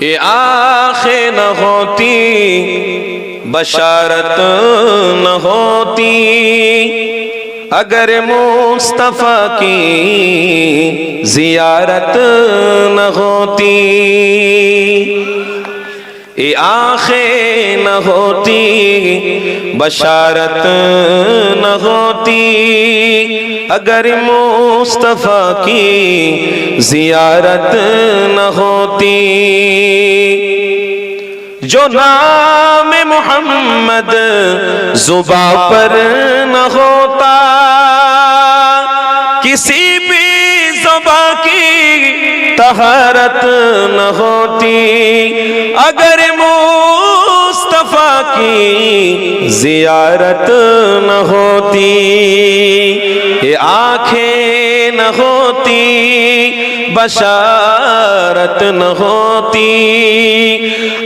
یہ آنکھیں نہ ہوتی بشارت نہ ہوتی اگر مصطفیٰ کی زیارت نہ ہوتی یہ آنکھیں نہ ہوتی بشارت نہ ہوتی۔ اگر مصطفیٰ کی زیارت نہ ہوتی۔ جو نام محمد زبا پر نہ ہوتا۔ کسی بھی زبا کی طہارت نہ ہوتی۔ اگر مصطفیٰ کی زیارت نہ ہوتی، یہ آنکھیں نہ ہوتی، بشارت نہ ہوتی۔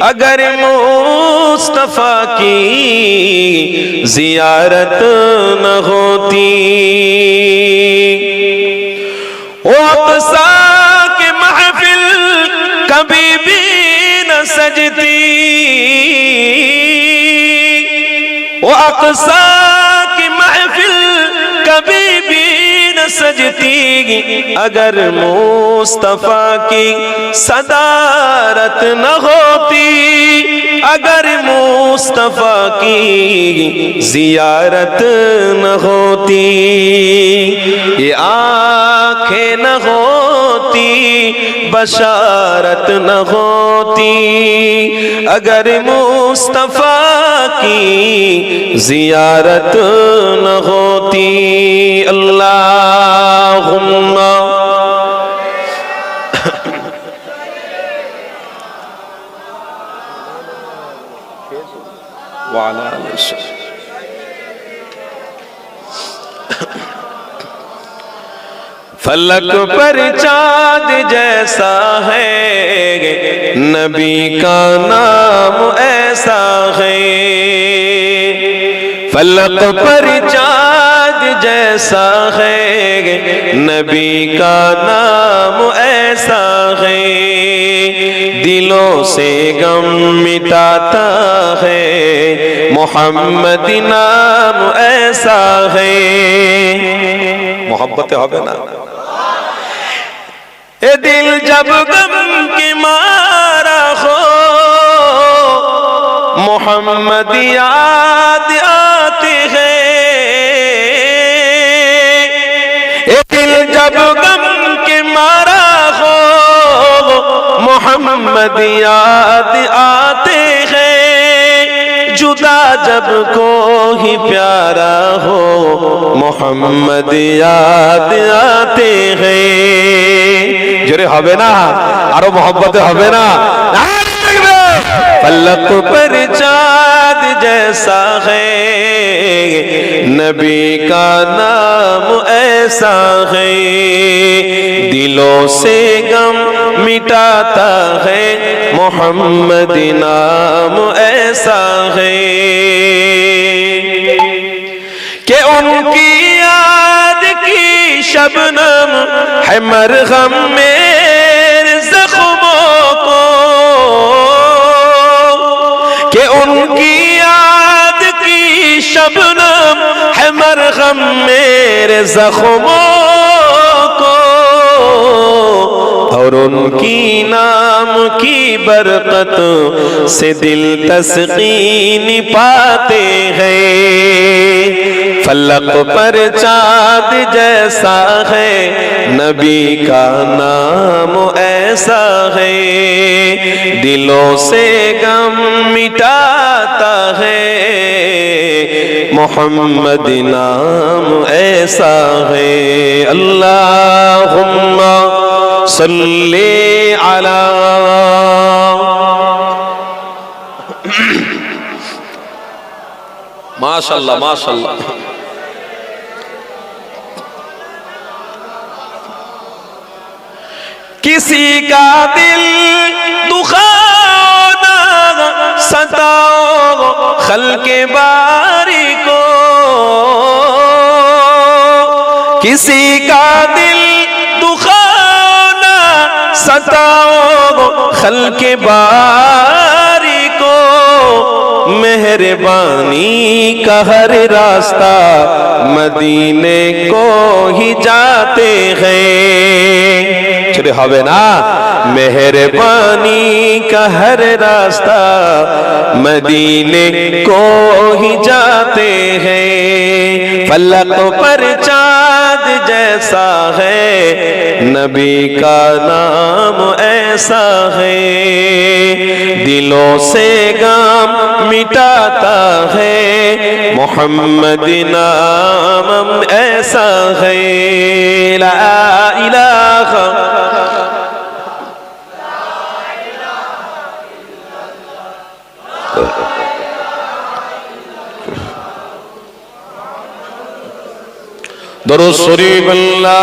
اگر مصطفیٰ کی زیارت نہ ہوتی، وہ اقصا کے محفل کبھی بھی نہ سجتی وہ اقصا کی محفل کبھی بھی نہ سجتی اگر مصطفیٰ کی صدارت نہ ہوتی۔ اگر مصطفیٰ کی زیارت نہ ہوتی، یہ آنکھیں نہ ہوتی، بشارت نہ ہوتی، اگر مصطفیٰ کی زیارت نہ ہوتی، اللہم فلک پر چاند جیسا ہے۔ نبی کا نام ایسا ہے۔ فلک پر چاند جیسا ہے۔ نبی کا نام ایسا ہے۔ دلوں سے غم مٹاتا ہے۔ محمد نام ایسا ہے۔ محبت ہوگا نا دل جب غم کی مارا ہو۔ محمد یاد آتے ہیں دل جب غم کی مارا ہو۔ محمد یاد آتے ہیں جدا جب کوئی پیارا ہو۔ محمد یاد آتے ہیں جرے হবে না আরো মহব্বতে হবে না فلق پر چاند جیسا ہے نبی کا نام ایسا ہے دلوں سے غم مٹاتا ہے محمد نام ایسا ہے کہ ان کی یاد کی شبنم ہے مرغم میرے مرغم میرے زخموں کو اور ان کی نام کی برکت سے دل تسکین پاتے ہیں۔ فلق پر چاند جیسا ہے، نبی کا نام ایسا ہے۔ دلوں سے غم مٹاتا ہے۔ محمد نام ایسا ہے۔ اللہم صلی علی۔ ماشاءاللہ ماشاءاللہ۔ کسی کا دل دخانا ستاؤ خلق باری کسی کا دل دخانا ستاؤ خلق باری کو۔ مہربانی کا ہر راستہ مدینے کو ہی جاتے ہیں۔ چھوٹے ہاں ہوئے نا مہربانی کا ہر راستہ مدینے کو ہی جاتے ہیں۔ فلق پر چاند جیسا ہے نبی کا نام ایسا ہے دلوں سے گام مٹاتا ہے محمد نام ایسا ہے لا الہ দরুদ শরীফ আল্লাহুম্মা